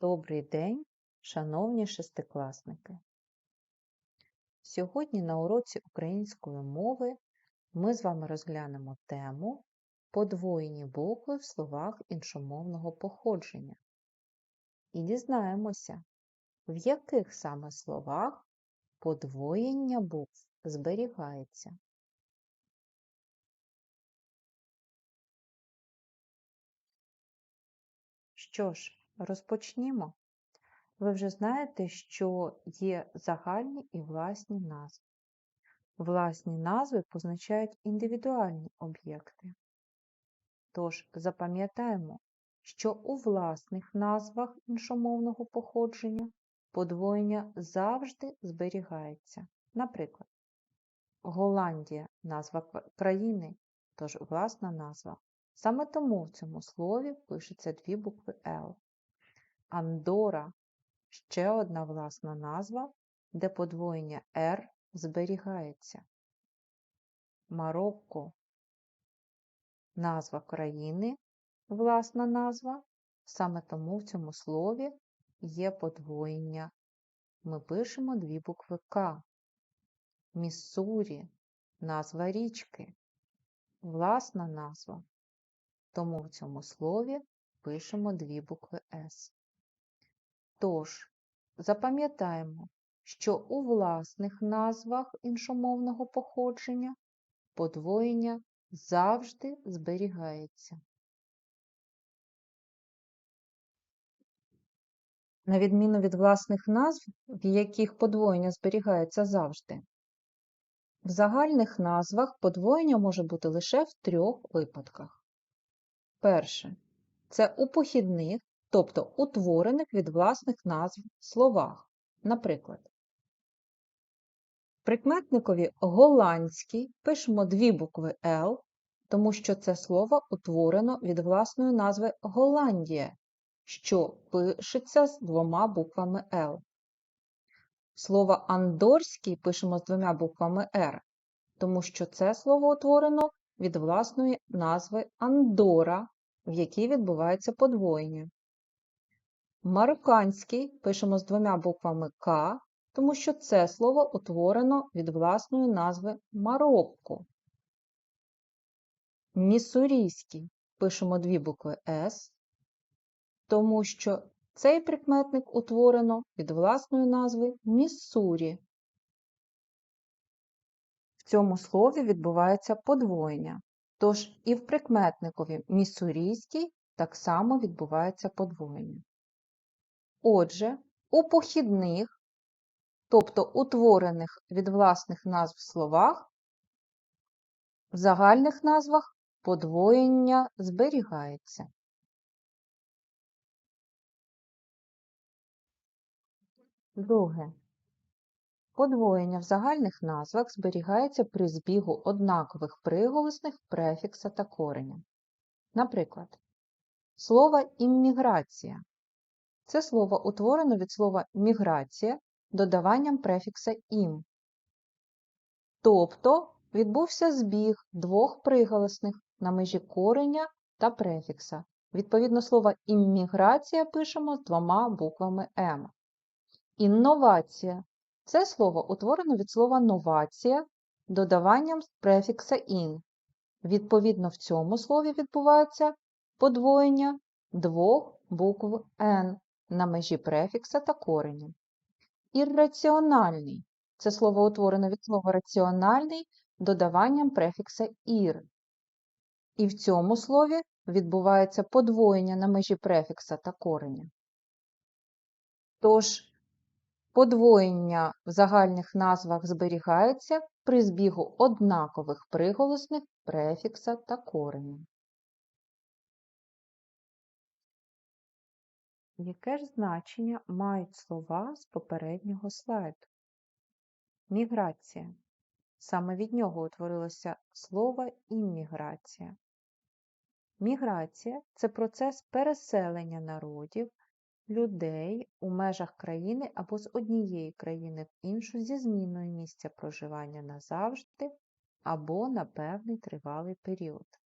Добрий день, шановні шестикласники! Сьогодні на уроці української мови ми з вами розглянемо тему подвоєні букви в словах іншомовного походження і дізнаємося, в яких саме словах подвоєння букв зберігається. Що ж, розпочнімо. Ви вже знаєте, що є загальні і власні назви. Власні назви позначають індивідуальні об'єкти. Тож запам'ятаємо, що у власних назвах іншомовного походження подвоєння завжди зберігається. Наприклад, Голландія назва країни, тож власна назва. Саме тому в цьому слові пишеться дві букви Л. Андора ще одна власна назва, де подвоєння «р» зберігається. Марокко назва країни, власна назва. Саме тому в цьому слові є подвоєння. Ми пишемо дві букви К. Міссурі назва річки, власна назва. Тому в цьому слові пишемо дві букви С. Тож, запам'ятаємо, що у власних назвах іншомовного походження подвоєння завжди зберігається. На відміну від власних назв, в яких подвоєння зберігається завжди. В загальних назвах подвоєння може бути лише в трьох випадках. Перше це у похідних тобто утворених від власних назв словах. Наприклад, прикметникові голландський пишемо дві букви Л, тому що це слово утворено від власної назви Голландія, що пишеться з двома буквами Л. Слово андорський пишемо з двома буквами Р, тому що це слово утворено від власної назви Андора, в якій відбувається подвоєння. Марокканський пишемо з двома буквами К, тому що це слово утворено від власної назви Марокко. Міссурійський пишемо дві букви С, тому що цей прикметник утворено від власної назви Міссурі. В цьому слові відбувається подвоєння. Тож і в прикметникові міссурійський так само відбувається подвоєння. Отже, у похідних, тобто утворених від власних назв словах, в загальних назвах подвоєння зберігається. Друге. Подвоєння в загальних назвах зберігається при збігу однакових приголосних префікса та кореня. Наприклад, слово імміграція це слово утворено від слова міграція додаванням префікса ім. Тобто відбувся збіг двох приголосних на межі кореня та префікса. Відповідно, слово імміграція пишемо з двома буквами М. Інновація це слово утворено від слова новація додаванням префікса ін. Відповідно, в цьому слові відбувається подвоєння двох букв Н на межі префікса та кореня. Ірраціональний це слово утворене від слова раціональний додаванням префікса ір. І в цьому слові відбувається подвоєння на межі префікса та кореня. Тож, подвоєння в загальних назвах зберігається при збігу однакових приголосних префікса та кореня. Яке ж значення мають слова з попереднього слайду? Міграція. Саме від нього утворилося слово імміграція. Міграція це процес переселення народів, людей у межах країни або з однієї країни в іншу зі зміною місця проживання назавжди або на певний тривалий період.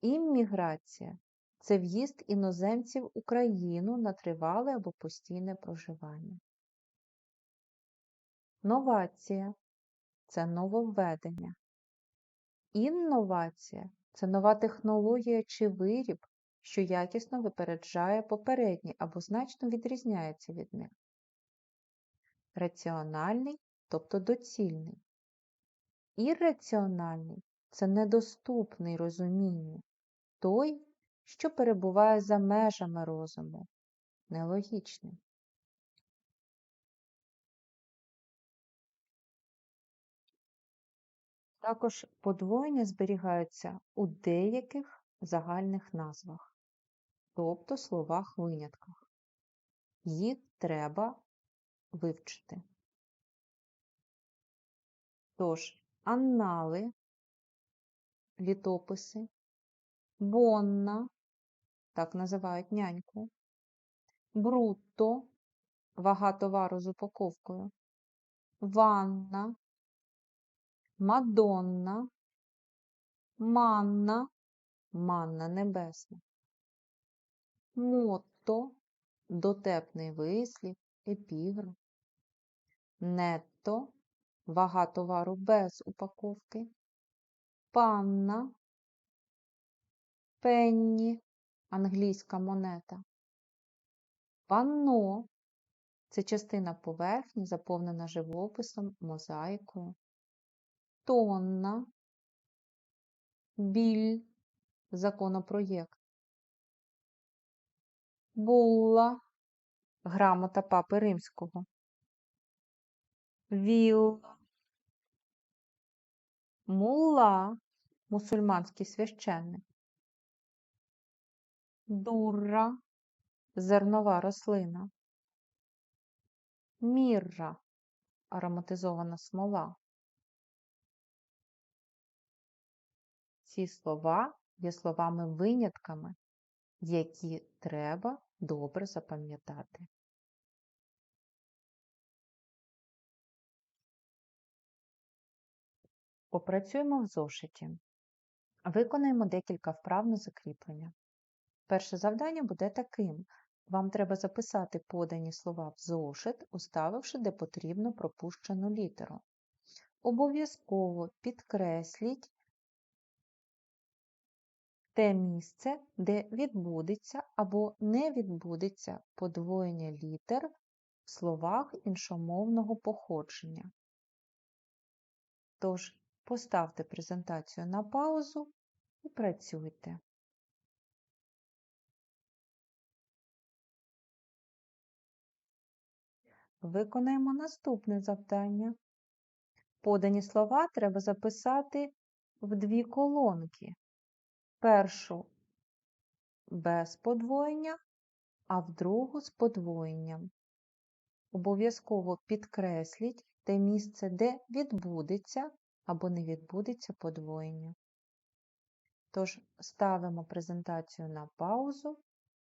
Імміграція це в'їзд іноземців в Україну на тривале або постійне проживання. Новація це нововведення. Інновація це нова технологія чи виріб, що якісно випереджає попередні або значно відрізняється від них. Раціональний, тобто доцільний. Ірраціональний це недоступний розумінню, той, що перебуває за межами розуму, нелогічний. Також подвоєння зберігаються у деяких загальних назвах, тобто словах-винятках. Їх треба вивчити. Тож, аннали, літописи, бонна, так називають няньку, брутто, вага товару з упаковкою, ванна, Мадонна, манна, манна небесна, мотто, дотепний вислів, епіграф, нетто, вага товару без упаковки, панна, пенні, англійська монета, панно це частина поверхні, заповнена живописом, мозаїкою. Тонна, біль, законопроєкт, булла, грамота папи римського, вілла, мулла, мусульманський священник, дурра, зернова рослина, мірра, ароматизована смола. Ці слова є словами-винятками, які треба добре запам'ятати. Попрацюємо в зошиті. Виконаємо декілька вправ на закріплення. Перше завдання буде таким. Вам треба записати подані слова в зошит, уставивши де потрібно пропущену літеру. Обов'язково підкресліть те місце, де відбудеться або не відбудеться подвоєння літер в словах іншомовного походження. Тож, поставте презентацію на паузу і працюйте. Виконаємо наступне завдання. Подані слова треба записати в дві колонки першу без подвоєння, а в другу з подвоєнням. Обов'язково підкресліть те місце, де відбудеться або не відбудеться подвоєння. Тож ставимо презентацію на паузу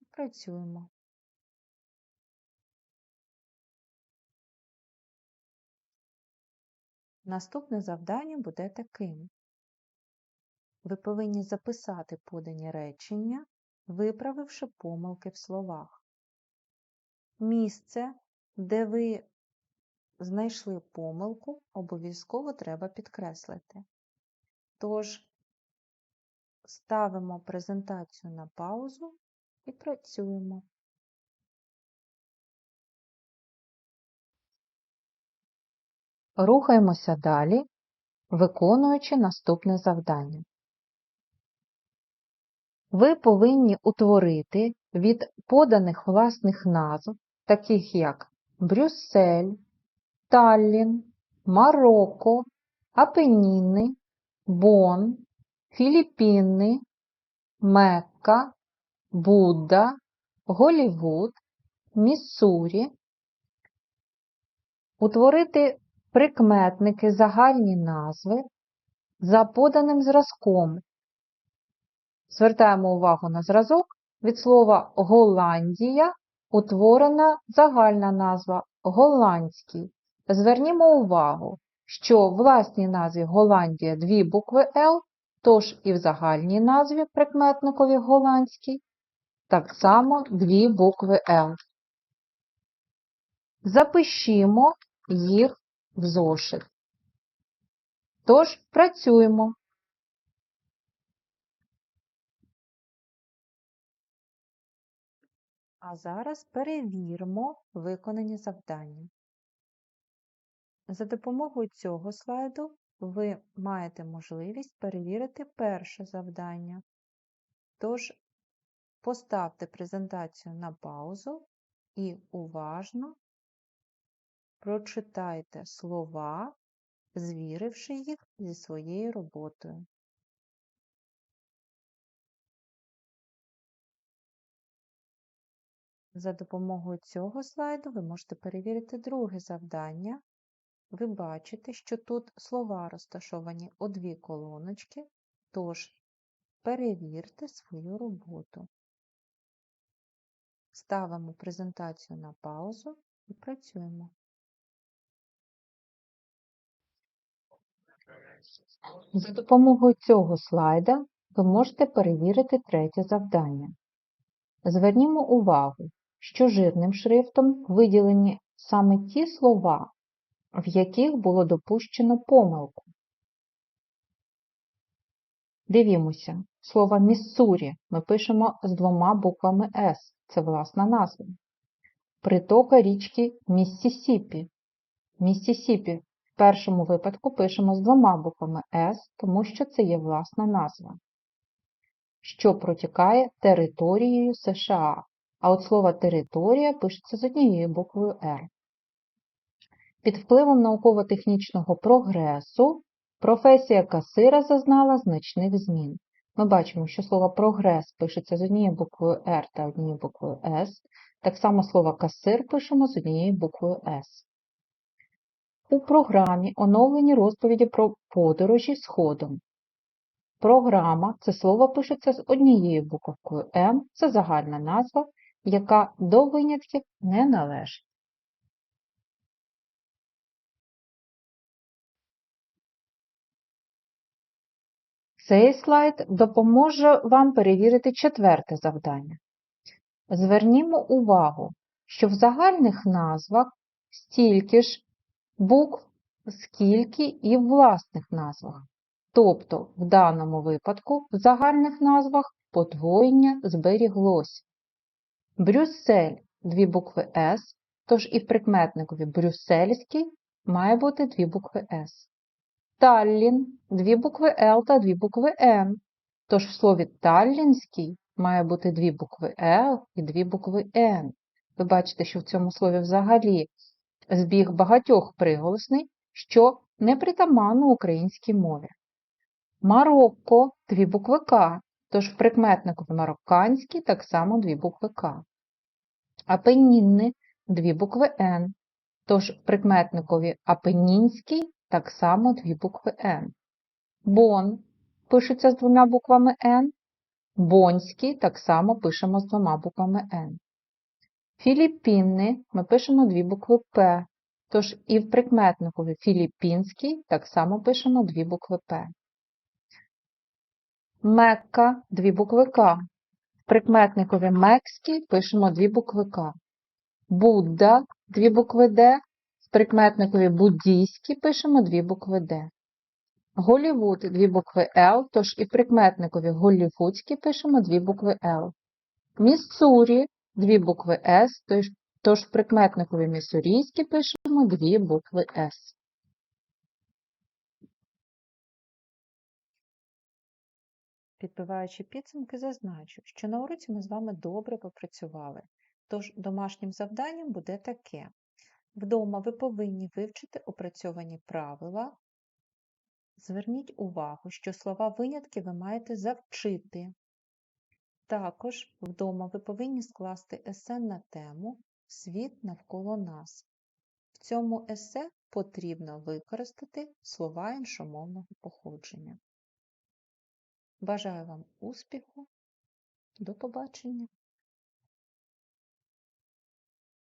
і працюємо. Наступне завдання буде таким. Ви повинні записати подані речення, виправивши помилки в словах. Місце, де ви знайшли помилку, обов'язково треба підкреслити. Тож, ставимо презентацію на паузу і працюємо. Рухаємося далі, виконуючи наступне завдання. Ви повинні утворити від поданих власних назв, таких як Брюссель, Таллін, Марокко, Апеніни, Бон, Філіппіни, Мекка, Будда, Голівуд, Міссурі, утворити прикметники загальні назви за поданим зразком Звертаємо увагу на зразок від слова Голландія утворена загальна назва голландський. Звернімо увагу, що в власній назві Голландія дві букви Л, тож і в загальній назві прикметникові голландський так само дві букви Л. Запишімо їх в зошит. Тож працюємо. А зараз перевіримо виконані завдання. За допомогою цього слайду ви маєте можливість перевірити перше завдання. Тож поставте презентацію на паузу і уважно прочитайте слова, звіривши їх зі своєю роботою. За допомогою цього слайду ви можете перевірити друге завдання. Ви бачите, що тут слова розташовані у дві колоночки, тож перевірте свою роботу. Ставимо презентацію на паузу і працюємо. За допомогою цього слайда ви можете перевірити третє завдання. Звернімо увагу, що жирним шрифтом виділені саме ті слова, в яких було допущено помилку. Дивімося, слово Міссурі ми пишемо з двома буквами С, це власна назва. Притока річки Міссісіпі. Міссісіпі в першому випадку пишемо з двома буквами С, тому що це є власна назва, що протікає територією США. А от слово територія пишеться з однією буквою Р. Під впливом науково-технічного прогресу професія касира зазнала значних змін. Ми бачимо, що слово прогрес пишеться з однією буквою R та однією буквою S. Так само слово касир пишемо з однією буквою S. У програмі оновлені розповіді про подорожі сходом. Програма це слово пишеться з однією буковкою М, це загальна назва, яка до винятків не належить. Цей слайд допоможе вам перевірити четверте завдання. Звернімо увагу, що в загальних назвах стільки ж букв, скільки і в власних назвах. Тобто, в даному випадку в загальних назвах подвоєння зберіглось. Брюссель дві букви С, тож і в прикметникові брюссельський має бути дві букви С. Таллін дві букви Л та дві букви Н. Тож в слові таллінський має бути дві букви Л і дві букви Н. Ви бачите, що в цьому слові взагалі збіг багатьох приголосний, що не притаманно українській мові. Марокко дві букви К, тож в прикметникові марокканський так само дві букви К. Апенінни дві букви Н, тож в прикметникові апенінський так само дві букви Н. Бон пишеться з двома буквами Н. Бонський так само пишемо з двома буквами Н. Філіппіни ми пишемо дві букви П. Тож і в прикметникові філіппінський так само пишемо дві букви П. Мекка дві букви К. В прикметникові мекський пишемо дві букви К. Будда дві букви Д. В прикметникові буддійський пишемо дві букви Д. Голівуд дві букви Л, тож і в прикметникові голлівудський пишемо дві букви Л. Міссурі дві букви С, тож, в прикметникові міссурійський пишемо дві букви С. Підбиваючи підсумки, зазначу, що на уроці ми з вами добре попрацювали. Тож домашнім завданням буде таке. Вдома ви повинні вивчити опрацьовані правила. Зверніть увагу, що слова винятки ви маєте завчити. Також вдома ви повинні скласти есе на тему Світ навколо нас. В цьому есе потрібно використати слова іншомовного походження. Бажаю вам успіху. До побачення!